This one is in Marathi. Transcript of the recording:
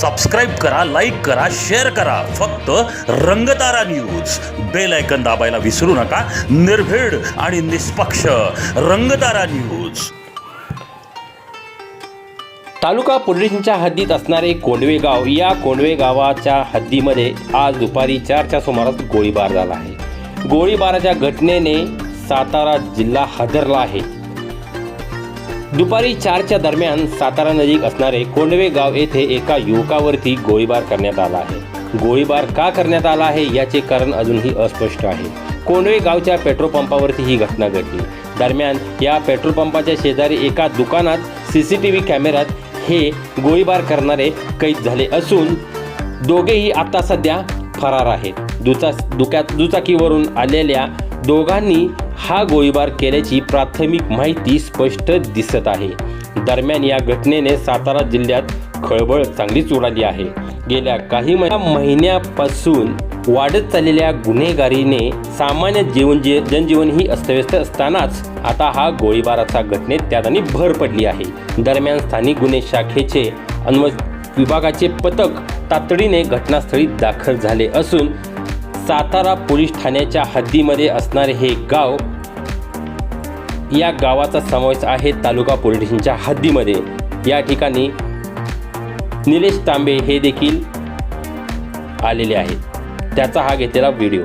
सबस्क्राईब करा लाईक करा शेअर करा. फक्त रंगतारा न्यूज बेल ऐकन दाबायला विसरू नका. निर्भीड आणि निष्पक्ष रंगतारा न्यूज तालुका पोलिसांच्या हद्दीत असणारे कोंडवे गाव या कोंडवे गावाच्या हद्दीमध्ये आज दुपारी चारच्या सुमारास गोळीबार झाला आहे. गोळीबाराच्या घटनेने सातारा जिल्हा हादरला आहे. दुपारी चारच्या दरम्यान सातारा नजीक असणारे कोंडवे गाव येथे एका युवकावरती गोळीबार करण्यात आला आहे. गोळीबार का करण्यात आला आहे याचे कारण अजूनही अस्पष्ट आहे. कोंडवे गावच्या पेट्रोल पंपावरती ही घटना घडली. दरम्यान या पेट्रोल पंपाच्या शेजारी एका दुकानात सी सी टी व्ही कॅमेऱ्यात हे गोळीबार करणारे कैद झाले असून दोघेही आता सध्या फरार आहेत. दुचा दुक्यात दुचाकीवरून आलेल्या दोघांनी हा गोळीबार केल्याची प्राथमिक माहिती स्पष्ट दिसत आहे. दरम्यान या घटनेने सातारा जिल्ह्यात खळबळ चांगलीच उडाली आहे. गेल्या काही महिन्यापासून वाढत चाललेल्या गुन्हेगारीने सामान्य जीवन जे जनजीवनही अस्तव्यस्त असतानाच आता हा गोळीबाराचा घटनेत त्यात भर पडली आहे. दरम्यान स्थानिक गुन्हे शाखेचे अन्व विभागाचे पथक तातडीने घटनास्थळी दाखल झाले असून सातारा पोलीस ठाण्याच्या हद्दीमध्ये असणारे हे गाव या गावाचा समावेश आहे तालुका पोलीस स्टेशनच्या हद्दीमध्ये. या ठिकाणी निलेश तांबे हे देखील आलेले आहेत. त्याचा हा घेतलेला व्हिडिओ.